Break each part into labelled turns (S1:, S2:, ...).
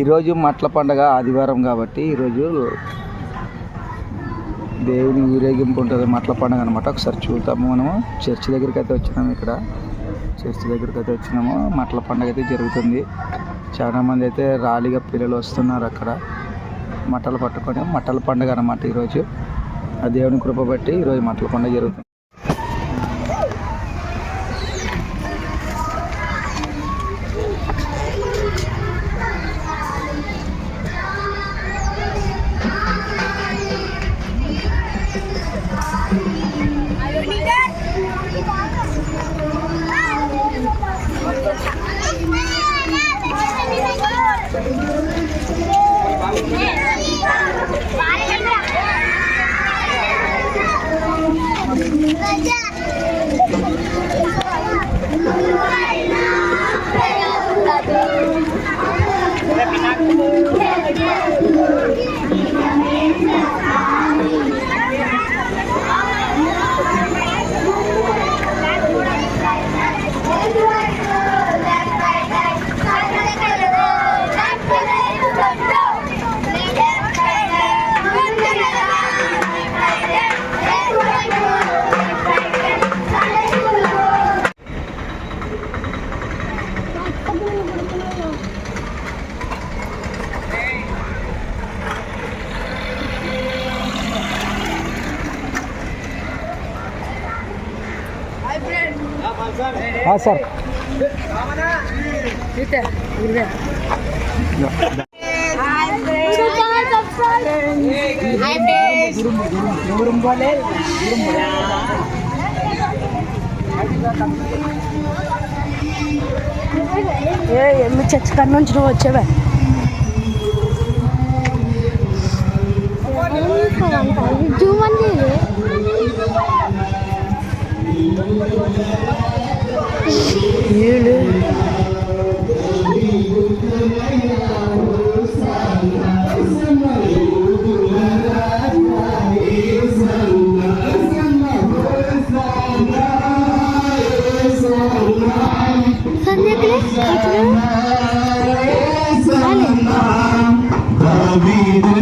S1: ఈరోజు మట్ల పండగ ఆదివారం కాబట్టి ఈరోజు దేవుని ఊరేగింపు ఉంటుంది మట్ల పండగ అనమాట ఒకసారి చూద్దాము మనము. చర్చి దగ్గరికి అయితే వచ్చినాము ఇక్కడ. చర్చి దగ్గరికి అయితే వచ్చినాము. మట్ల పండగ అయితే జరుగుతుంది. చాలామంది అయితే రాలిగా పిల్లలు వస్తున్నారు అక్కడ. మట్టలు పట్టుకొని మట్టల పండుగ అనమాట ఈరోజు. ఆ దేవుని కృప బట్టి ఈరోజు మట్టల పండుగ జరుగుతుంది. సార్.
S2: ఏ ఎమ్మి చర్చ్ కాడ నుంచి నువ్వు వచ్చేవా
S3: వచ్చేవే? ஏழு
S2: David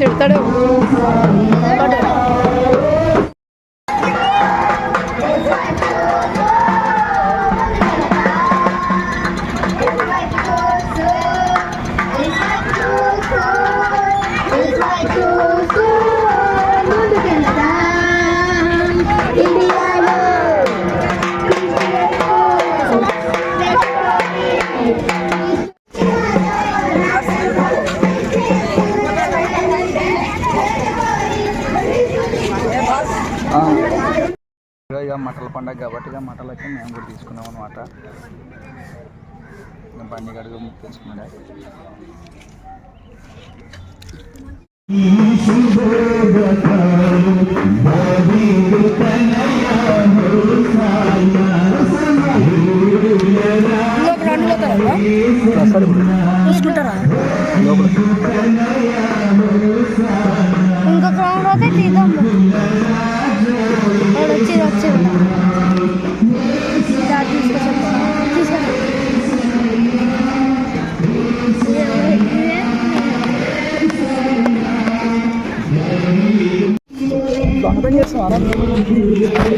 S2: తిడతాడు
S1: ఇక మటల పండగ కాబట్టి ఇక మటలు అయితే మేము కూడా తీసుకున్నాం అనమాట బండి గడుగు ఇప్పుడు
S2: చూసుకుంటారా Aman.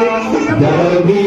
S2: Love me.